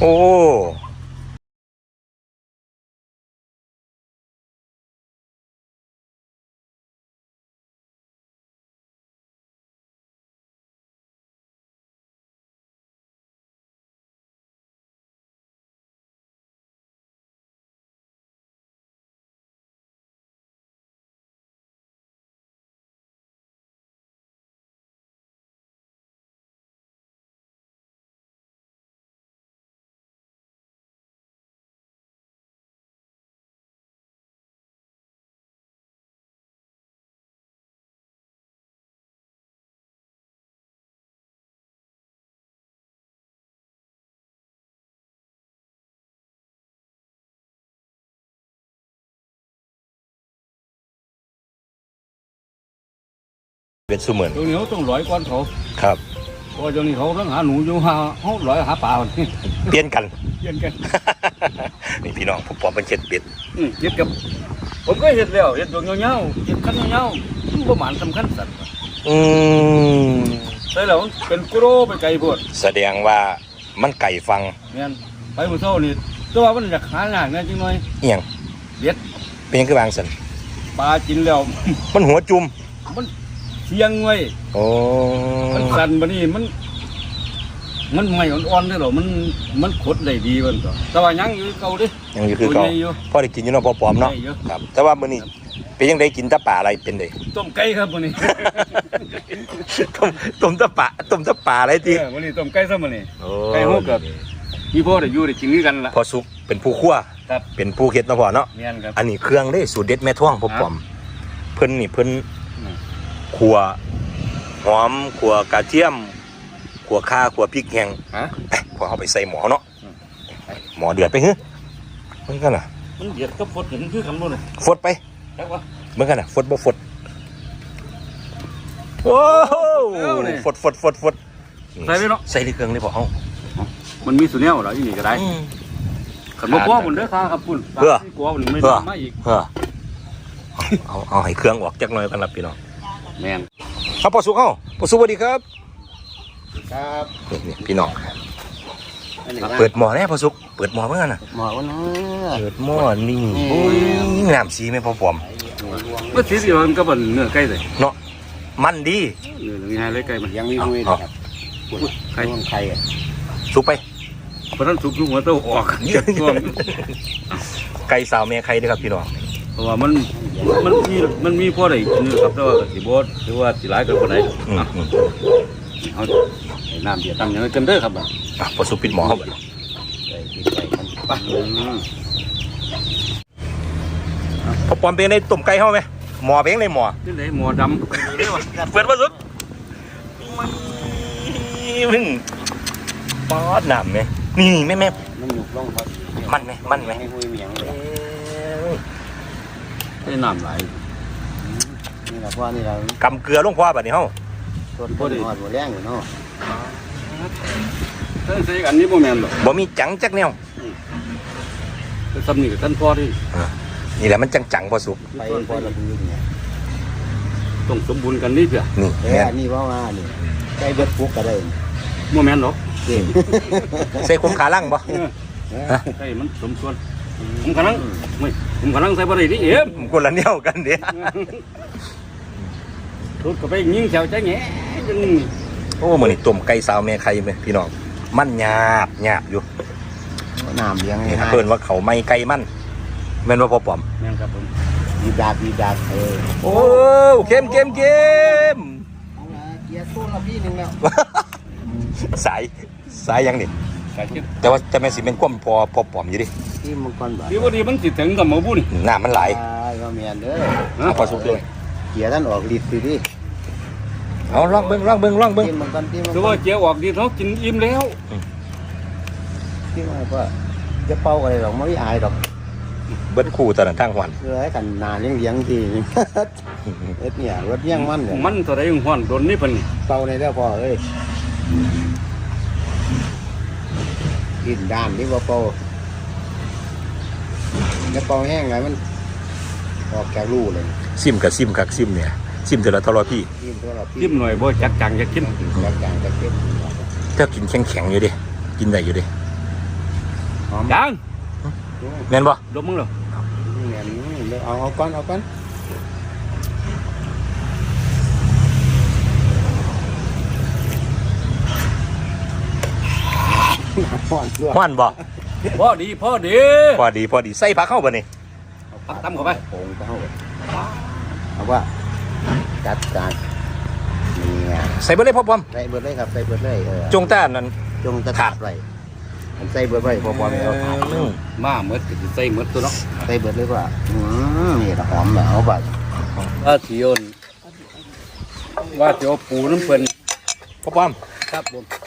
โเป็นสุเหมือนตรงนี้เขาต้องร้อยก้อนเขาครับเพราะว่าตรงนี้เขาต้องหาหนูอยู่หาเขาร้อยหาปลาคนนี้เปลี่ยนกันเยี่ยนกันนี่พี่น้องผมปอมเป็นเช็ดเป็ดอืมเฮ็ดกับ ผมก็เห็นแล้วเห็นดวงเงาๆเห็นขั้นเงาๆมันประมาณสำคัญสัตว์อืมใช่แล้วมันเป็นกุโรไปไกลโพดแสดงว่ามันไก่ฟังแม่นไปมื้อเช้านี่แต่ว่ามันอยากหาหนักนะจังหน่อยเอียงเด็ดเป็นหยังคือบางสันปลากินแล้ว มันหัวจุ่มมัน เสียงไว้โอ้มันสั่นบัดนี้มัน มันไม่อ่อนๆเด้อหรอมันมันขดได้ดีมันก็แต่ว่ายังอยู่เก่าเด้ยังอยู่คือเก่าตัวใหญ่อยู่ พ่อได้กินอยู่เนาะพ่อปอมเนาะได้อยู่ ครับ แต่ว่ามื้อนี้เป็นยังไงกินแตะป่าอะไรเป็นเลยต้มไก่ครับมื้อนี้ ต้มต้มแตะป่าต้มแตะป่าอะไรทีเออมื้อนี้ต้มไก่ซะมื้อนี้โอ้ไก่ฮกกับพี่พ่อได้อยู่ได้กินด้วยกันล่ะพอสุกเป็นผู้คั่วครับ เป็นผู้เฮ็ดเนาะพ่อเนาะ แม่นครับ อันนี้เครื่องได้สูตรเด็ดแม่ท่วงพ่อปอม เพิ่นนี่เพิ่นอืม ขัวหอมขัวกระเทียมขัวข่าขัวพริกแห้งฮะเอ้ยพอเอาไปใส่หมอเนาะอืมหมอเดือดไปฮึเมื่อกันน่ะมันเดือดก็ฟดเห็นคือคำนู้นน่ะฟดไปจักว่าเมื่อกันน่ะฟดบ่ฟดโอ้โหเอานี่ฟดฟดฟดฟดใส่เลยเนาะใส่ในเครื่องเลยพอเอามันมีสุเนียวเหรออีนี่ก็ได้อืมขันบ่กลัวมันเด้อค่ะครับคุณเพื่อกลัวมันไม่เพื่อทำมาอีกเฮ้อเอาเอาเอาให้เครื่องออกจักหน่อยกันนะพี่น้อง แม่นครับปอสุกเอ้าปอสุกสวัสดีครับ ครับนี่นี่พี่น้องอันนี้เปิดหมอแน่ปอสุกเปิดหมอเมื่อกันน่ะหมอวันนั้นเปิดหม้อนี่โอ้ยงามสีไหมพ่อปอมก็สีสีมันก็เป็นเนื้อไก่เลยเนาะมันดีเนื้อง่ายเลยไก่มันยังมีหุยเอานะครับไก่ต้นไข่อะสุกไปเพราะนั้นสุกทุกหัวเต้าออกจากช่วงไก่สาวเมียใครเด้อครับพี่น้องเพ ราะว่ามันมันมีมันมีพอได้กินอยู่ครับแต่ว่าก็สิบ่หรือว่าสิหลายก็บ่ได้อืมอืมเอาให้น้ำเดือดตั้งอย่างนั้นกันเด้อครับบัดอะพอสุกปิดหมอเข้าไปใส่พริกไข่มันไปอืมพอปอมเป็นในต้มไก่เข้าไหมหมอเป็นในหมอนี่ไหนหมอดำเด้อว่ะเปิดปอสุกมึงปอดหนำไหมนี่แม่แม่มันหยุกลงครับมันไหมมันไหม ให้หุยเหมียงเลยเอ้ย ได้น้ำหลายนี่แหละเพราะว่านี่เรากำเกลือลงคว้าแบบนี้เฮ้าต้นต้นหอดหัวแรงอยู่เนาะท่านใส่กันนี้บ่แม่นหรอกบ่มีจังจักแนวแต่สำนี่กับท่านพ่อที่นี่แหละมันจังจังๆพอสุกไปพอเราดูเนี่ยต้องสมบูรณ์กันนี่เพื่อนี่เออแม่นอันนี้ว่าว่านี่ได้เบิดฟุกก็ได้บ่แม่นหรอกเก่งใส่คุ้มขาล่างบ่ใช่มันสมส่วน ผมกำลังไม่ผมกำลังใส่บ่ได้ดิเอ็มผมคนละแนวกันเด้ทุดก็ไปยิงแถวใจแง่จังโอ้มื้อนี้ต้มไก่สาวแม่ไข่แม่พี่น้อง มันหยาบหยาบอยู่น้ำเลี้ยงนี่ง่ายเพิ่นว่าเขาไม่ไก่มันแม่นว่าพ่อปอมแม่นครับผมดีดาดดีดาดเออโอ้เข้มเข้มเข้มเอาละเกียร์ตู้ละพี่หนึ่งแล้วสายสายยังนี่ กาคิดแต่ว่าจะแม่นสิเป็นความพอพอปอมอยู่ดิที่มังกรบ่ดีบ่ดีมันสิถึงกับหมอบุญน้ำมันไหลใช่ว่าเมียนเด้อเอาพอสุกด้วยเกียร์ท่านออกฤทธิ์สิดิเอาลองเบิ่งลองเบิ่งลองเบิ่งที่มังกรที่มังคือกว่ารเจียวออกดีเขากินอิ่มแล้วที่ว่าก็จะเป่าอะไรหรอกไม่อายหรอกเบิดคู่ตอนนั้นทางหวันคือให้กันนาเลี้ยงเลี้ยงๆทีเอ็ดเนี่ยรถเลี้ยงมันเนี่ยมันตัวใดฮ้อนโดนนี่เพิ่นนี่เป่าในแล้วพอเอ้ย กินด้านนี่ว่าเป่าแล้วเป่าแห้งไงมันออกจากรูเลยซิมกับซิมกับซิมเนี่ย ซิมแต่ละทรพี่กินตัวเราจิ้มหน่อยบ่จักจังจะกินจากจางจากเก็บถ้ากินแข็งแข็งๆอยู่ดิกินได้อยู่ดิหอมยังแม่นบ่ดมมึงเหรอแม่นเดี๋ยวเอาเอาก้อนเอาก้อน พ่อนด้วยฮ้อนบ่พ่อดีพ่อดีพอดีพอดีใส่ผักเข้าบ่นี่ปักตั้มเข้าไปโป่งเข้าเอาว่าจัดการเนี่ยใส่เบ่เลยพ่อปอมใส่เบิดเลยครับใส่เบิดเลยเออจงต้านนั่นจงตะขาดไว้มันใส่เบิดไว้พอพอไม่เอาขาดอืมมาเมื่อใส่เมื่อตัวเนาะใส่เบิดเลยว่าอืมนี่ละหอมแบบเอาแบบว่าสิโยนว่าสิเอาปูน้ำเพิ่นพ่อปอมครับผมแม่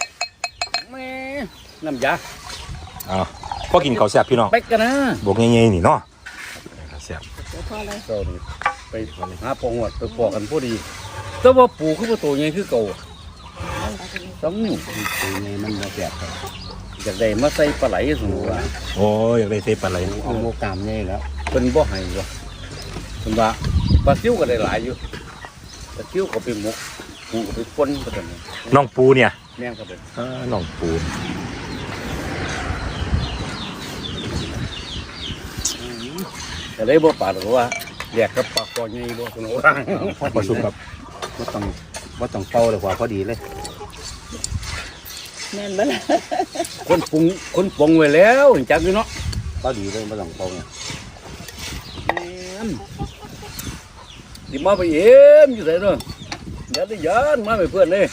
น้ำยาอ้าวพอกินข้าวแซ่บพี่น้องเป๊กกันนะบวกใหญ่ๆนี่เนาะแซ่บเจ้านี่ไปหาปองหวดไปปอกกันพอดี แต่ว่าปูคือประตูใหญ่คือเก่าสองนิ้วตีนี่มันมาแสบครับอยากได้มาใส่ปลาไหลสมมติว่าโอ้ยอยากได้เซปลาไหลเอาโมกามนี่แล้วเป็นบ่ให้วะเป็นว่าปลาซิวก็ได้หลายอยู่ปลาซิวก็ไปหมกปูก็ไปป่นก็ได้น้องปูเนี่ยแม่งก็เป็นอ่าน้องปู แต่ได้บ่ปลาหรอกว่าแยกกับปลาคอใหญ่บ่สนุกว่าประชุมกับว่าต้องว่าต้องเป่าเลยกว่าพอดีเลยแม่นบ่ล่ะคนปรุงคนปรุงไว้แล้วจักอยู่เนาะพอดีเลยไม่ต้องเป่าเนี่ยดิมาไปเอ็มอยู่ไสเนาะยันได้ยันมาไปเพื่อนเลย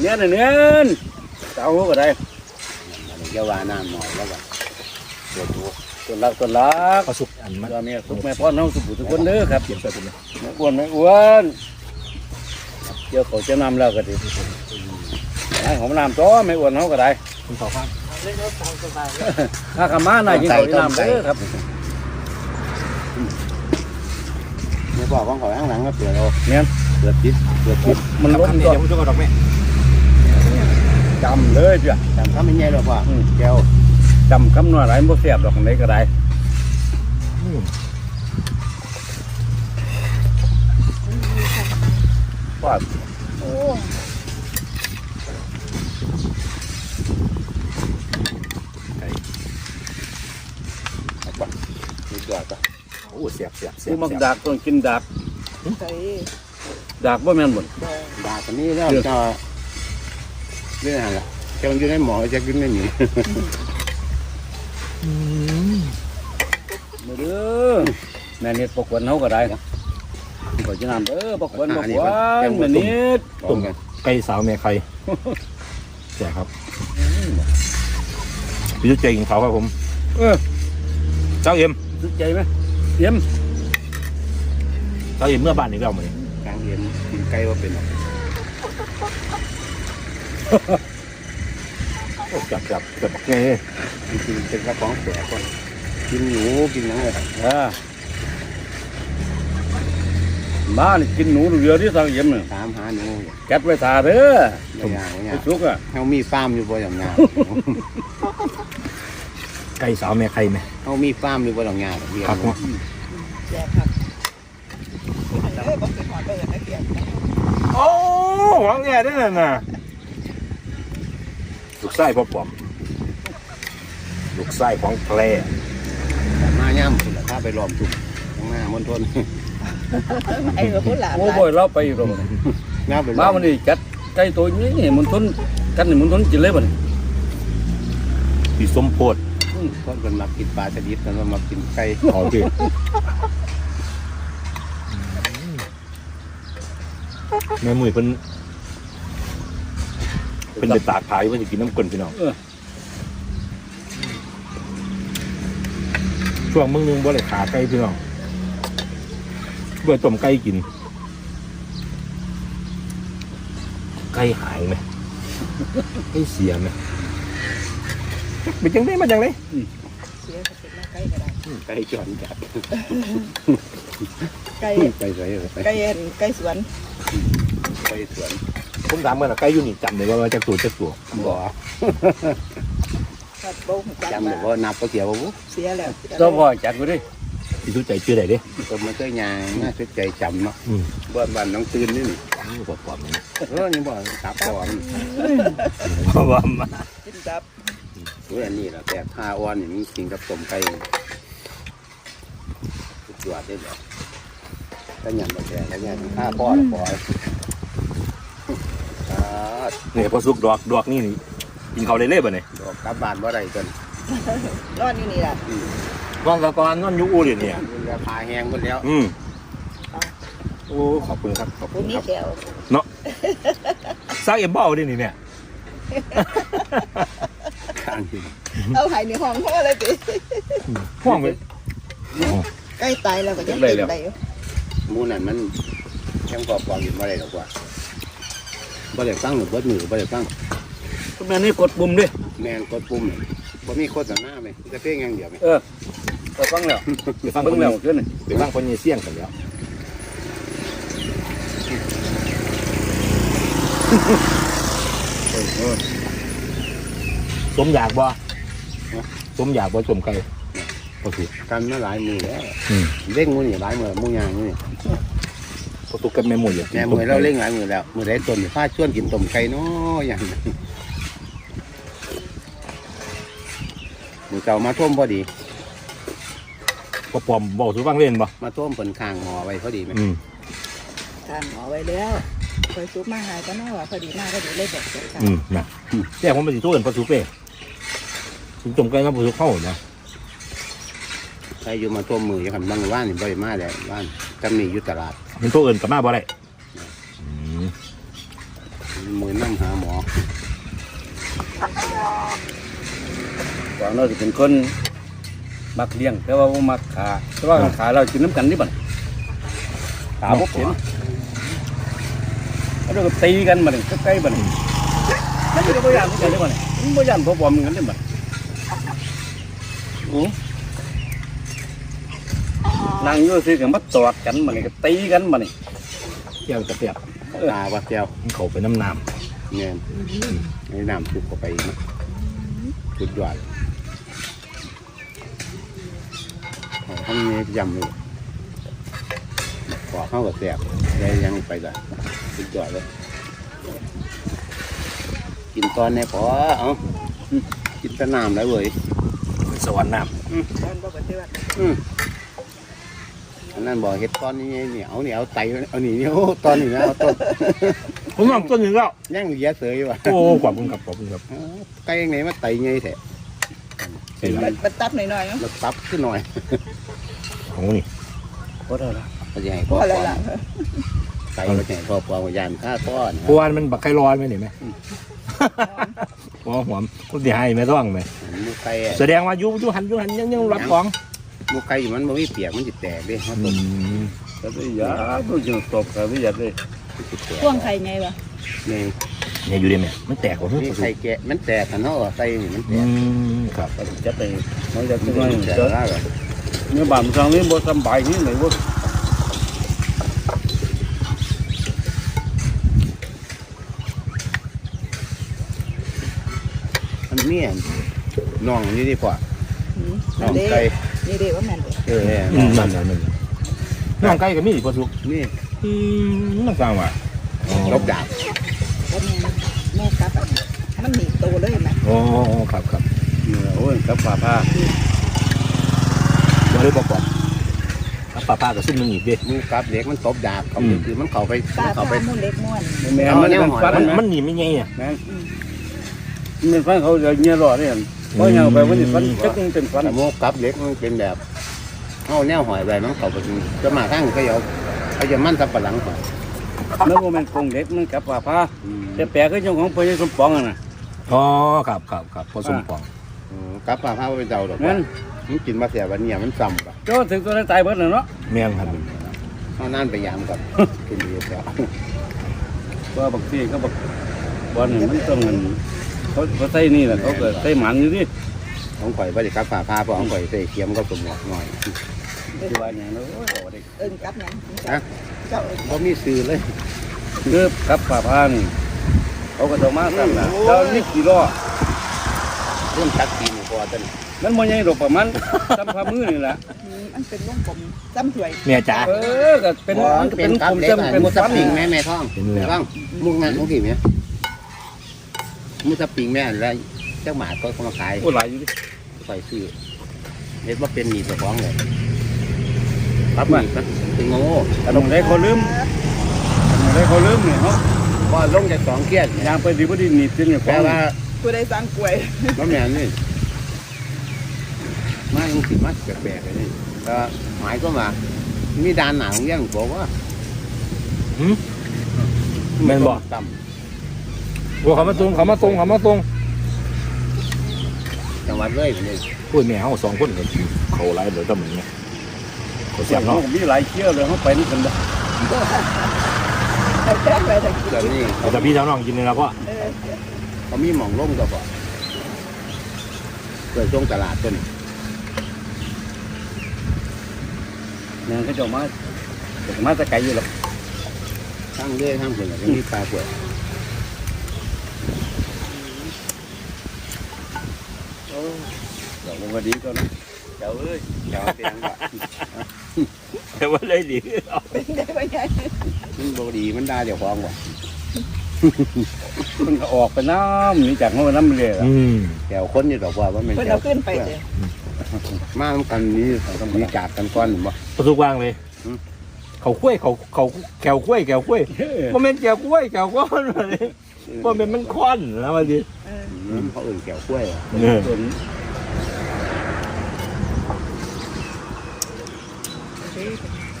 เนี่ยน่ะเนี่ยเจ้าก็ได้มันเยาวาน้ำหน่อยแล้วว่าเดี๋ยวดู ต้นรักต้นรักประชุมอันมันว่าแม่สุขแม่พ่อน้องสุขทุกคนเด้อครับเปลี่ยนไปเป็นไงไม่อ้วนไม่อ้วนเดี๋ยวเขาจะนำแล้วก็ดีให้ของน้ำจ้อไม่อ้วนเขาก็ได้คุณต่อครับถ้าขมาหน่อยกินเขาจะนำเด้อครับไม่บอกว่าขอข้างหลังก็เปลือกเอาเนี่ยเปลือกติดเปลือกติดมันรับล้นคำเดีตัยววผมจะกระดอกแม่จำเลยจ้ะแต่ถ้าไม่ใหญ่หรอกว่าแก้ว จำคำนวณอะไรบ่เสียบดอกไหนก็ได้อืมว่าโอ้นิดยอดก็โอ้เสียบเสียบเสียผู้บมักเสียบดากต้องกินดากใส่ดากบ่แม่นบ่นดาตัวนี้แล้วก็เรื่องอะไรจะอยู่ในหมอจะกินไม่หนีอื มมาเด้อแม่นิดปกวนเฮาก็ได้นะก็จะนำเด้อปกวนปกวนแม่นิดตรงกันไก่สาวแม่ไข่แซ่บครับพี่จุ๊เจกินเขาวครับผม เออเจ้าเอ็มสุดใจไหมเยี่ยมเจ้าเอ็มเมื่อบ้านนี้เราเหมือนกลางเย็นกินไก่ว่าเป็น จับจับจับไงกินเป็นกระป๋องแปะก่อนกินหนูกินอะไรอ่ามานี่กินหนูเรือที่ทางเยี่ยมน่ะตามหาหนูแก๊สไว้ทาเด้อไม่ยากไม่ไปยากสุกอะเขามีฟาร์มอยู่บ่อย่างงานไก่สาวแม่ไข่ไหมเขามีฟาร์มอยู่บ่อย่างงานเรียนครับผมแซ่บครับเอ้ยบ่เคยหอดเบิ่งนะเกียรติโอ้หวังแย่ได้เลยนะ ลูกไส้พ่อปอมลูกไส้ของแพร่มาย่ำสุดถ้าไปล้อมทุกข้างหน้ามณฑลไอ้ก็พุ่นหลานโอ้บ่อยเราไปอีกแล้วย่าไปมาวันนี้จัดไก่ตัวนี้นี่มันทนกันนี่มันทนกินเลยบ่นี่พี่สมโพธคนคนมากินปลาชนิดกันมากินไก่โอเคแม่มือเพิ่น เพิ่นไปตากขายเพิ่นจะกินน้ำกลนพี่น้องเออช่วงมึงนึงบ่ได้ขาไก่พี่น้องเบื่อต้มไก่กิน ไก่หายไหมไก่เสียไหมเป็นจังไดมาจังไดเสียก็เป็นมาไก่ก็ได้ไก่จอนจัดไก่ไก่สวยเลยไก่เอ็นไก่สวนไก่สวน ผมถามกันนะไก่อยู่นี่จำได้ว่าว่าจะตัวจะตัวบ่ครับบ่ฮู้จักจำได้ว่านับก็เสียบ่บุเสียแล้วเจ้าพ่อจัดไว้ดิพี่ทุใจชื่ออะไรเด้ก็มันก็ยางน่าสนใจจำเนาะอืมบ้านบ้านน้องตื่นนี่นี่นี่ปอบๆมันเออนี่บ่ตับก่อนเพราะว่ามากินตับอืมโอ้ยอันนี้แหละแต่ท่าอ้อนนี่มันกินกับต้มไก่สุดยอดได้เลยถ้าหยำมาแต่ถ้าหยำท่าพ่อละพ่อ อ่าเนี่ยพอสุกดอกดอกนี่นี่กินเขาได้เล่บ่เนี่ยดอกกลับบ้านบ่ได้จนนอนอยู่นี่แหละก้อนตะกอนนอนอยูอูเลยเนี่ยมันแล้วพาแห้งหมดแล้วอืมโอ้ขอบคุณครับขอบคุคุณณนี่ครับเดียวซักเอ็มเบ้าดินี่เนี่ยข้างที่เอาไข่ในห้องเพราะอะไรติห่วงไป ใกล้ตายแล้วก็ยังกินได้อยู่หมูนั่นมันยังกรอบกรอบอยู่บ่ได้หรอกว่า บ่ได้ฟังหรือบ่มือบ่ได้ฟังคุณแม่นี่กดปุ่มดิแมนกดปุ่มนี่บ่มีโฆษณาไหมมีแต่เพลงอย่างเดียวไหมเออไปฟังแล้วไปฟังคเบิ่งนแล้วนี้ขึ้นนี่ไปฟังคนนี้เสี่ยงกันแล้วสมอยากบ่สมอยากบ่สมไก่พอสุกกันมาหลายมือแล้วอืมเล่งมือนี่หลายมือมูยางมือนี่ พอสุกกับแม่หมูอยากกินแม่มือเราเล่งหลายมือแล้วมือได้ต้นฟ้าชวนกินต้มไก่เนาะอย่างนั้นมือเก่ามาท่วมพอดีพอปอมบอกสุฟังเล่นบ่มาท่วมเปินข้างหมอไว้พอดีไหมอืมทานหมอไว้แล้วคอยซุปมาหายก็น่าว่าพอดีมากก็ดีเลยแบบเสียกันอืมนะแจ้งผมไปสิสู้กันพอสุกเป้สุกจมไก่กับพอสุกเข้านะใครอยู่มาท่วมมืออย่างกันบางว่านนี่บ่อยมาแล้วว่านจำนี่อยู่ตลาด มันตัวเอินกับมาบ่ได้อืมมือนั่งหาหมอก่อนเราจะเป็นคนมักเลี้ยง แต่ว่าบ่มักขาแต่ว่าขาเรากินน้ำกันนี่บัดขาบ่เป็นแล้วก็ตีกันมาเนี่ยใกล้ๆบัดนี่นก็บ่ย่านกันนี่บัดนี่มันบ่ย่านพอปอมกันนี่บัดโอ้ นั่งอยู่ซื่อกันมาตอดกันมานี่ก็ตีกันมานี่เกี่ยวกับเปียกตาวัดแก้วมันเขาไปน้ำน้เงี้ยในน้ำซุปเข้าไปอีกนะสุดยอดเอาข้างนี้ยำเลยขอเข้ากับแสบได้ยังไปได้สุดยอดเลยกินตอนไหนี้พอเอากินแตะน้ำแล้วเว้ยำสวรรค์น้ต อนบ่ปฏิบัติอืมอันนั้นบอกเห็ดตอนนี้เหนียวเหนียวไตเอาหนีเนี่ยโอ้ตอนนี้นะเอาต้นำผมลองต้นหนึ่งแล้วย่างเหลียเสยว่ะโอ้ขอบคุณครับขอบคุณครับเอ้าไก่ยังไงมาไตไงแท้เห็นไหมมันมันตับหน่อยๆเนาะมาตับขึ้นหน่อยของนี่บ่ได้ละก็จะให้พพ่ออปแล้วอมล่ะไก่ก็จะให้พ่อปอมยานฆ่าก้อนพวนมันบักไข่ลอยไหมเห็นไหมหัวหอมคนที่ให้ไม่ต้องไหมมูไก่อะแสดงว่าอยูอยูหันอยูหันยังยังรับของ มูไก่มันบ่มีเปียกมันจะแตกเด้มันอืต้มมก็ได้ยาดูจังตบก็ไม่อยากเลยมันจะแตกพ่วงไข่ไงวะนี่เนี่ยอยู่ได้ไหมมันแตกกว่านี่ไข่แกะมันแตกกันเนาะไส้นี่มันแตอืกมครับก็จัดไปมันจะมันขึ้นจะมาแตกเจอแล้วก็เมื่อบามทางนี้บ่สบายนี่ไหนบ่มันมีอันน่องอยู่นี่พ่ออืมน่นั่อนงเด้ไก่ นี่เด้ว่าแม่นเด้เออเนี่ยอืมนั่นนั่นนั่นน้องไก่กับมีอีกพอสุกนี่อืมน้องฟังว่ะลบดาบว่าแม่นแม่กลับอะมันหนีโตเลยแม่โอ้ครับครับเนื้อโอ้ยกับผ้าผ้าบ่ได้บอกก่อนครับป้าป้ากับซุ่มหนึงอีกเด้มือกับเด็กมันตบดาบเขาอืมคือมันเข้าไปตามันเข้าไปตามุ่นเล็กม่วนแม่เอามันแนวเป็นหอยฟันมันนะมันหนีไม่ไงอะแม่มันฟันเขาจะเงี้ยรอเนี่ย เพราะยังไปวันนี้ฟันจักมันเป็นฟันแต่โมกับเล็กมันเป็นแบบเอาแนวหอยไปมันเข้าไปจะมาทั้งก็เอาเอาจะมั่นสับปะหลังหอยแล้วบ่แม่นคงเด็กมันกับผ้าผ้าแต่แปลกก็จังของพญสมปองอะนะอ๋อครับครับครับพอสมปองอืมกับปลาผ้าเป็นเจ้าดอกงั้นมันกินมาเสียวันเนี่ยมันซ้ำกับเจ้าถึงตัวได้ตายเบิดแล้วเนาะแม่งครับเอานั่นไปยามกับกินดีแล้วว่าบางทีเขาบอกบอลมันต้องเงิน เขาเขาใส่นี่แหละเขาก็ใส่หมันอยู่ดิของข่อยบ่ได้กับปลาผ้าเพราะของข่อยใส่เคียมก็สมหมอกหน่อยที่ว่าอย่างนั้นโอ้ยบ่ได้เอิ้นกลับหยังฮะเจ้าเอิ้นบ่มีซื้อเลยคือกับผ้าผ้านี่เขาก็ต้องมาสั่นละแล้วนี่กี่ล้อเรื่องตักกินพอตันมันมันใหญ่ดอกประมาณซ้ำฝ่ามือนี่แหละอืมมันเป็นวงกลมซ้ำถ้วยแม่จ๋าเออก็เป็นบ่มันมันก็เป็เป็นนกับกลมเล็กเต็มอะเป็นมุสฟันปิงแม่แม่ท้องเป็นแล้วบ้างมุกงานมุกกี่แม่ มุสปิงแม่อะไรจ้าหมาก็เขามาขายโอ้หลายอยู่ดิใส่ซื้อเห็นว่าเป็นหนีบเจ้าของเลยปั๊บหนีบนะเป็นโง่แต่ตรงไหนเขาลืมตรงไหนเขาลืมเนี่ยเขาพอลงจากสองเกียร์ยางไปดีบ่ดีหนีบจนเนี่ยแปลว่ากูได้สั่งกล้วยน้ำแม่นนี่มาต้องสิมาแปลกๆเลยนี่ก็หมายก็มามีดานหนาของเรื่องบอกว่าหืมแม่นบ่ต่ โอ้เขามาตรงเขามาตรงเขามาตรงำจังหวัดเลยนี่พูดแม่เขาสองคนกันเขาหลายเดี๋ยวจะเหมือนไงเขาเสียบเขาเนาะมีหลายเชี่ยวเลยเขาไปนี่กันบ่ไปแจ้งไปแต่กินเดี๋ยวนี้เอาแต่พี่เจ้าน้องกินเลยนะพ่อเออเขามีหมองลงก็บอกเกิดช่วงตลาดต้นเนี่ยเขาจะมาจะมาแตะไกลอยู่หรอกทั้งเรื่อยทั้งผลก็มีปลาเป ลือกเดี๋ยวมันก็ดีก็นะเจ้าเอ้ยเจ้าเตียงก็แต่ว่าเลยดีเป็นได้ไหมไงมันบดีมันได้เดี๋ยวฟ้องว่ะมันก็ออกไปน้ำหนีจากห้องน้ำเลยอะอืมแถวคนนี่ดอกว่าว่ามันเพิ่นแถเอาวขึ้นไปเลยมาทำกันนี้ต้องมีจากกันก้อนบ่ประตูกว้างเลยอืมเขาคุ้ยเขาเขาแกวคุ้ยแกวคุ้ยเฮ้ยโมเมนต์แกวคุ้ยแกวก้อนเลย โมเมนต์มันค้อนแล้วมาดิเอออืมเขาเอื่นแก้วกล้วยอะเออส่วน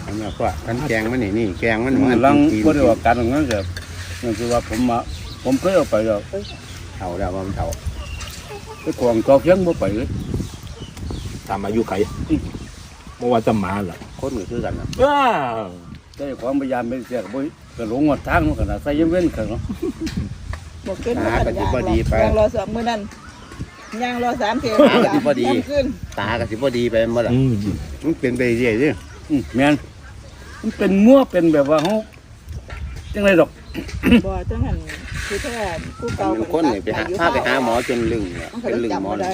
อันนั้นก็กันแกงมันนี่นี่แกงมันมันมันลังกินบ่ได้ว่าการของนั้นเกิดนั่นคือว่าผมมาผมเคยเอาไปแล้วเท่าแล้วว่ามันเท่าไปกองจอกเพียงบ่ไปเลยตามอายุไขเมื่อวานจะมาล่ะคนก็คือกันนะว้า ได้ความพยายามเป็นเสียกับบ่ก็หลงหมดทางมันขนาดใส่ยังเว้นเขาเนาะบอกขึ้นมากันยางรอยางรอสองมื้อนั้นยางรอสามเที่ยวขึ้นตากับสิบดีไปหมดอะอืมมันเป็นไปเรื่อยๆดิอืมแม่นมันเป็นมั่วเป็นแบบว่าเฮาจังไดดอกบ่จังหันคือแท้ผู้เก่ามันคนนี่ไปหาพาไปหาหมอจนลึงเนี่ยมันก็เป็นเลยลึงหมจำอบ่เลยได้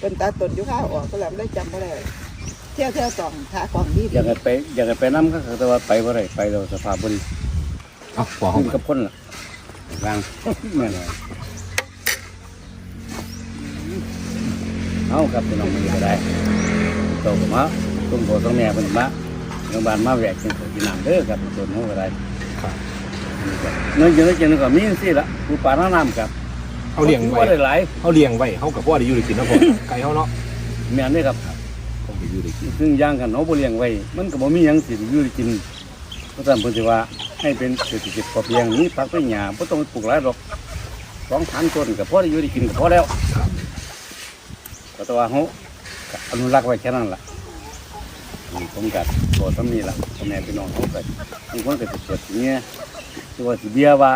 เป็นตาตนอยู่ข้าวออกก็แล้วได้จำบ่ได้ เที่ยวเที่ยวสองขากองดีอยากให้ไปอยากให้ไปนำก็แต่ว่าไปบ่ได้ไปแล้วสภาพบ่ดีเอาขอห้องขึ้นกับคนล่ะร่างแม่นบ่เอาครับพี่น้องมันก็ได้โตก็มาตุ้มโตต้องแม่เพิ่นมาโรงพยาบาลมาแวกจังสิน้ำเด้อครับต้นเฮาก็ได้เงินอยู่ในจังก็มีจังซี่ล่ะผู้ปลาหน้าน้ำครับเขาเลี้ยงบ่ไว้ได้หลายเขาเลี้ยงไว้เขากับพ่อได้อยู่ได้กินนะพ่อไก่เขาเนาะแม่นเด้อครับ ซึ่งย่างกันเขาะบ่เลี้ยงไว้ มันก็บ่มีหยังสิอยู่กินเพราะฉะนั้นเพิ่นสิว่าให้เป็นเศรษฐกิจพอเพียงมีผักไปหญ้าบ่ต้องปลูกหลายดอกสองพันต้นก็พอได้อยู่ได้กินก็พอแล้วก็ต่ว่าเฮาอนุรักษ์ไว้แค่นั้นล่ะอืมผมก็โตทำนี้ล่ะพ่อแม่พี่น้องเฮาก็บางคนก็สิเกิดเงี้ยคือว่าสิเบียว่า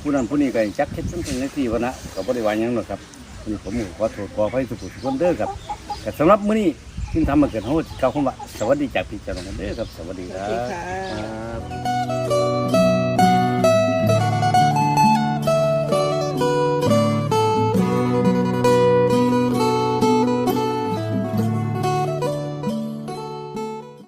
ผู้นั้นผู้นี้ก็จักเฮ็ดจังซั่นจังซี่วะนะก็บ่ได้ว่าหยังหรอกครับนนี้ผมขอโทษขออภัยทุกผู้ทุกคนเด้อครับแต่สำหรับมื้อนี้ ซึ่งทำมาเกิดเขาเก้าคำว่าสวัสดีจากพี่เจ้าหน้าเด้อครับ สวัสดีสควัรัสดีบค่ะครับ